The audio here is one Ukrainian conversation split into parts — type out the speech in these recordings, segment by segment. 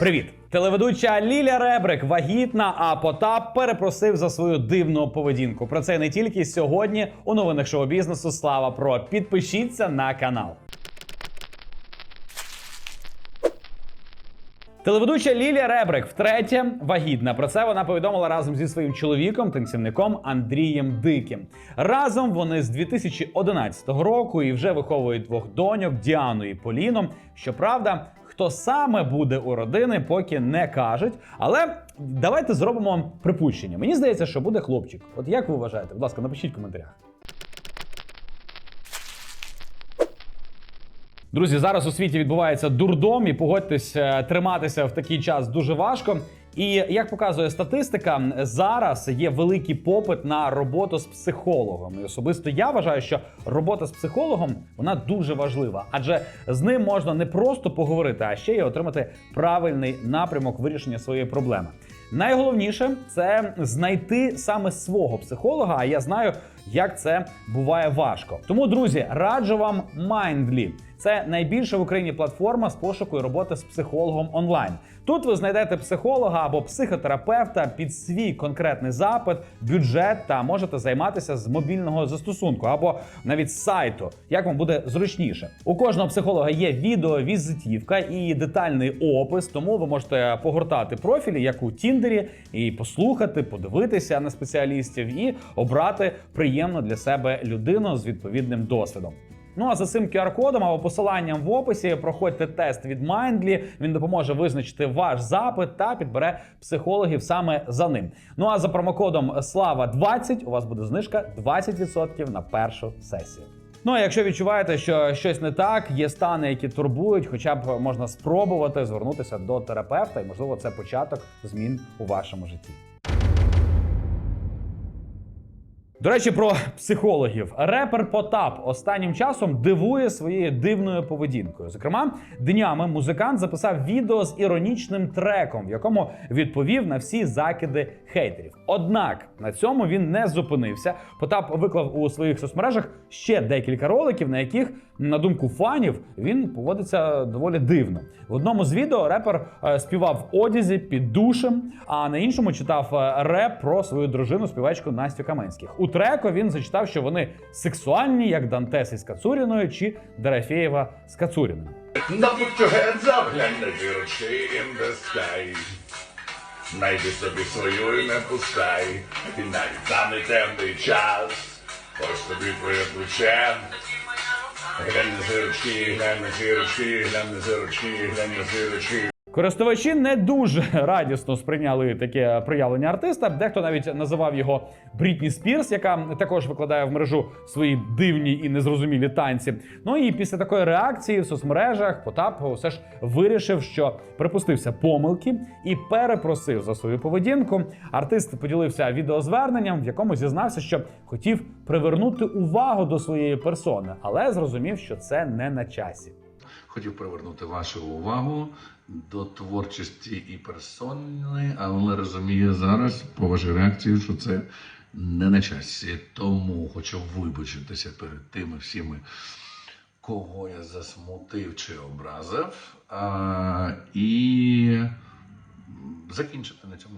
Привіт! Телеведуча Ліля Ребрик вагітна, а Потап перепросив за свою дивну поведінку. Про це не тільки сьогодні у новинах шоу бізнесу. Слава про підпишіться на канал. Телеведуча Лілія Ребрик втретє вагітна. Про це вона повідомила разом зі своїм чоловіком, танцівником Андрієм Диким. Разом вони з 2011 року і вже виховують двох доньок Діану і Поліну. Щоправда, хто саме буде у родини, поки не кажуть. Але давайте зробимо припущення. Мені здається, що буде хлопчик. От як ви вважаєте? Будь ласка, напишіть в коментарях. Друзі, зараз у світі відбувається дурдом, і погодьтесь, е, триматися в такий час дуже важко. І як показує статистика, зараз є великий попит на роботу з психологом. І особисто я вважаю, що робота з психологом вона дуже важлива, адже з ним можна не просто поговорити, а ще й отримати правильний напрямок вирішення своєї проблеми. Найголовніше це знайти саме свого психолога. А я знаю, як це буває важко. Тому, друзі, раджу вам Mindly. Це найбільша в Україні платформа з пошуку і роботи з психологом онлайн. Тут ви знайдете психолога або психотерапевта під свій конкретний запит, бюджет та можете займатися з мобільного застосунку або навіть з сайту, як вам буде зручніше. У кожного психолога є відео, візитівка і детальний опис, тому ви можете погортати профілі, як у Тіндері, і послухати, подивитися на спеціалістів і обрати приємну для себе людину з відповідним досвідом. Ну а за цим QR-кодом або посиланням в описі проходьте тест від Mindly. Він допоможе визначити ваш запит та підбере психологів саме за ним. Ну а за промокодом Слава 20 у вас буде знижка 20% на першу сесію. Ну а якщо відчуваєте, що щось не так, є стани, які турбують, хоча б можна спробувати звернутися до терапевта, і можливо це початок змін у вашому житті. До речі, про психологів. Репер Потап останнім часом дивує своєю дивною поведінкою. Зокрема, днями музикант записав відео з іронічним треком, в якому відповів на всі закиди хейтерів. Однак на цьому він не зупинився. Потап виклав у своїх соцмережах ще декілька роликів, на яких, на думку фанів, він поводиться доволі дивно. В одному з відео репер е, співав в одязі під душем, а на іншому читав е, реп про свою дружину, співачку Настю Каменських. У треку він зачитав, що вони сексуальні, як Дантес із Кацуріною чи Дорофєєва з Кацуріною. Найди собі свою і не пускай, і навіть самий темний час. Ось тобі твоє плече. Lemme zero cheese, lemme zero cheese, lemme zero cheese, lemme zero cheese. Користувачі не дуже радісно сприйняли таке проявлення артиста. Дехто навіть називав його Брітні Спірс, яка також викладає в мережу свої дивні і незрозумілі танці. Ну і після такої реакції в соцмережах Потап все ж вирішив, що припустився помилки і перепросив за свою поведінку. Артист поділився відеозверненням, в якому зізнався, що хотів привернути увагу до своєї персони, але зрозумів, що це не на часі. Хотів привернути вашу увагу до творчості і персони, але розумію зараз по вашій реакції, що це не на часі. Тому хочу вибачитися перед тими всіми, кого я засмутив чи образив, а, і закінчити на цьому.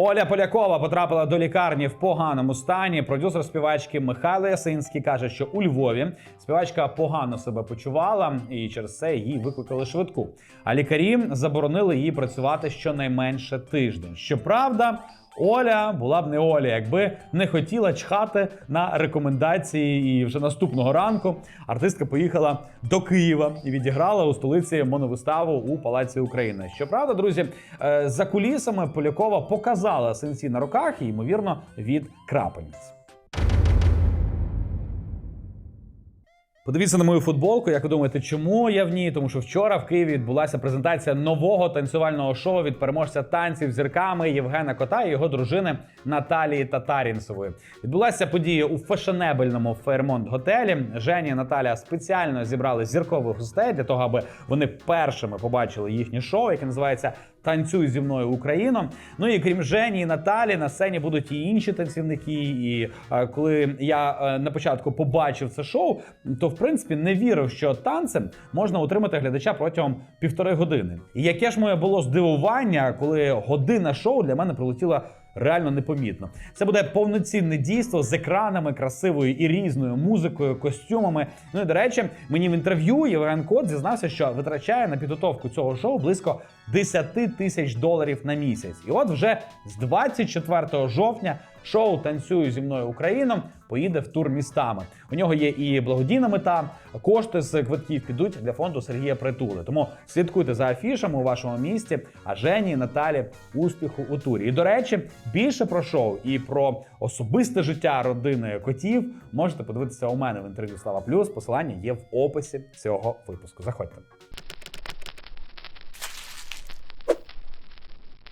Оля Полякова потрапила до лікарні в поганому стані. Продюсер співачки Михайло Ясинський каже, що у Львові співачка погано себе почувала, і через це її викликали швидку. А лікарі заборонили їй працювати щонайменше тиждень. Щоправда. Оля була б не Оля, якби не хотіла чхати на рекомендації. І вже наступного ранку артистка поїхала до Києва і відіграла у столиці моновиставу у Палаці України. Щоправда, друзі, е, за кулісами Полякова показала синці на руках, і, ймовірно, від крапельниць. Подивіться на мою футболку. Як ви думаєте, чому я в ній? Тому що вчора в Києві відбулася презентація нового танцювального шоу від переможця танців зірками Євгена Кота і його дружини Наталії Татарінцевої. Відбулася подія у фешенебельному Фейрмонт готелі. Жені і Наталя спеціально зібрали зіркових гостей для того, аби вони першими побачили їхнє шоу, яке називається Танцюй зі мною Україно. Ну і крім Жені і Наталі, на сцені будуть і інші танцівники. І е, коли я е, на початку побачив це шоу, то в принципі не вірив, що танцем можна утримати глядача протягом півтори години. І яке ж моє було здивування, коли година шоу для мене пролетіла реально непомітно. Це буде повноцінне дійство з екранами, красивою і різною музикою, костюмами. Ну і до речі, мені в інтерв'ю Євген Кот зізнався, що витрачає на підготовку цього шоу близько 10 тисяч доларів на місяць. І от вже з 24 жовтня шоу Танцюю зі мною Україном поїде в тур містами. У нього є і благодійна мета. Кошти з квитків підуть для фонду Сергія Притули. Тому слідкуйте за афішами у вашому місті. А Жені Наталі успіху у турі. І до речі, більше про шоу і про особисте життя родини котів можете подивитися у мене в інтерв'ю Слава Плюс. Посилання є в описі цього випуску. Заходьте.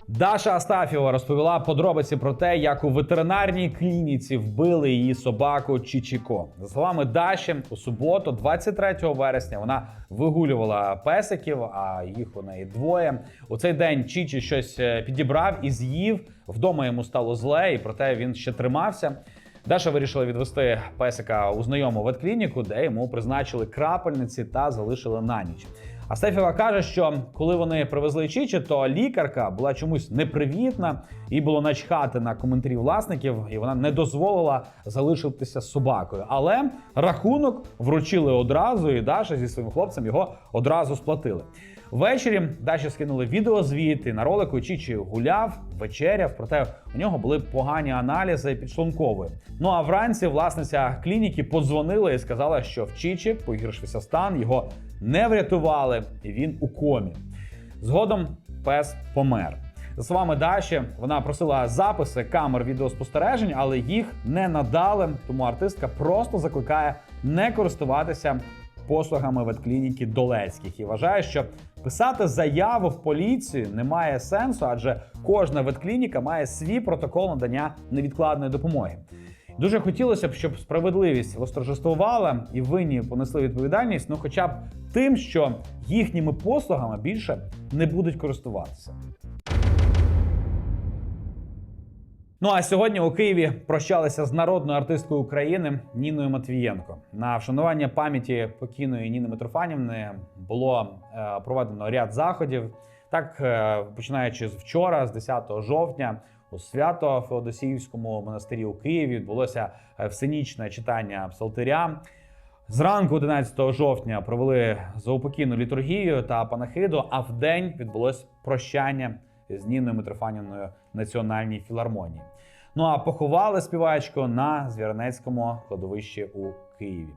Даша Астафєва розповіла подробиці про те, як у ветеринарній клініці вбили її собаку Чічіко. За словами Даші, у суботу, 23 вересня, вона вигулювала песиків, а їх у неї двоє. У цей день Чічі щось е, підібрав і з'їв. Вдома йому стало зле, і проте він ще тримався. Даша вирішила відвести песика у знайому ветклініку, де йому призначили крапельниці та залишили на ніч. А Стефіва каже, що коли вони привезли Чічі, то лікарка була чомусь непривітна, і було начхати на коментарі власників, і вона не дозволила залишитися собакою. Але рахунок вручили одразу, і Даша зі своїм хлопцем його одразу сплатили. Ввечері Даші скинули відеозвіт, і на ролику Чічі гуляв, вечеряв, проте у нього були погані аналізи підшлункової. Ну а вранці власниця клініки подзвонила і сказала, що в Чічі погіршився стан, його не врятували, і він у комі. Згодом пес помер. За словами Даші, вона просила записи камер відеоспостережень, але їх не надали. Тому артистка просто закликає не користуватися послугами ветклініки Долецьких і вважає, що писати заяву в поліцію немає сенсу, адже кожна ветклініка має свій протокол надання невідкладної допомоги. Дуже хотілося б, щоб справедливість восторжествувала і винні понесли відповідальність, ну хоча б тим, що їхніми послугами більше не будуть користуватися. Ну а сьогодні у Києві прощалися з народною артисткою України Ніною Матвієнко. На вшанування пам'яті покійної Ніни Митрофанівни було е, проведено ряд заходів. Так, е, починаючи з вчора, з 10 жовтня, у свято Феодосіївському монастирі у Києві відбулося е, всенічне читання псалтиря. Зранку 11 жовтня провели заупокійну літургію та панахиду, а в день відбулось прощання з Ніною Митрофанівною в Національній філармонії. Ну а поховали співачку на Звірнецькому кладовищі у Києві.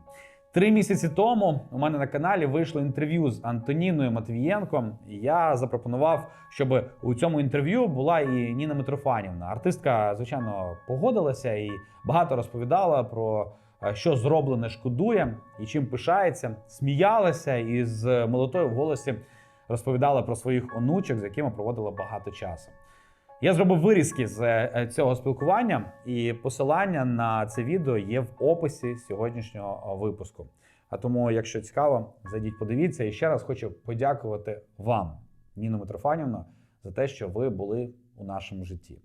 Три місяці тому у мене на каналі вийшло інтерв'ю з Антоніною Матвієнко. Я запропонував, щоб у цьому інтерв'ю була і Ніна Митрофанівна. Артистка, звичайно, погодилася і багато розповідала про е, що зроблене шкодує і чим пишається, сміялася і з молотою в голосі розповідала про своїх онучок, з якими проводила багато часу. Я зробив вирізки з е, цього спілкування, і посилання на це відео є в описі сьогоднішнього е, випуску. А тому, якщо цікаво, зайдіть, подивіться. І ще раз хочу подякувати вам, Ніна Митрофанівна, за те, що ви були у нашому житті,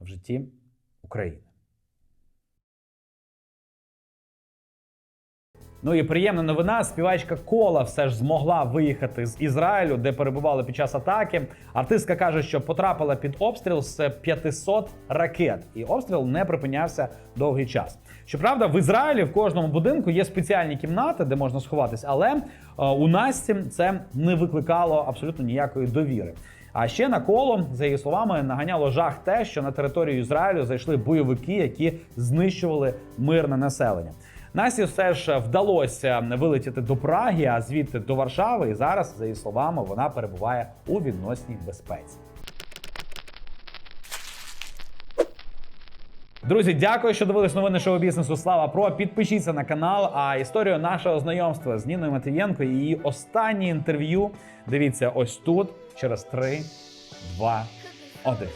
в житті України. Ну і приємна новина. Співачка Кола все ж змогла виїхати з Ізраїлю, де перебували під час атаки. Артистка каже, що потрапила під обстріл з 500 ракет, і обстріл не припинявся довгий час. Щоправда, в Ізраїлі в кожному будинку є спеціальні кімнати, де можна сховатись, але е, у Насті це не викликало абсолютно ніякої довіри. А ще на коло, за її словами, наганяло жах те, що на територію Ізраїлю зайшли бойовики, які знищували мирне населення. Насті все ж вдалося вилетіти до Праги, а звідти до Варшави. І зараз, за її словами, вона перебуває у відносній безпеці. Друзі, дякую, що дивились новини шоу бізнесу. Слава Про. Підпишіться на канал. А історію нашого знайомства з Ніною Матвієнко і її останнє інтерв'ю. Дивіться ось тут через 3, 2, 1.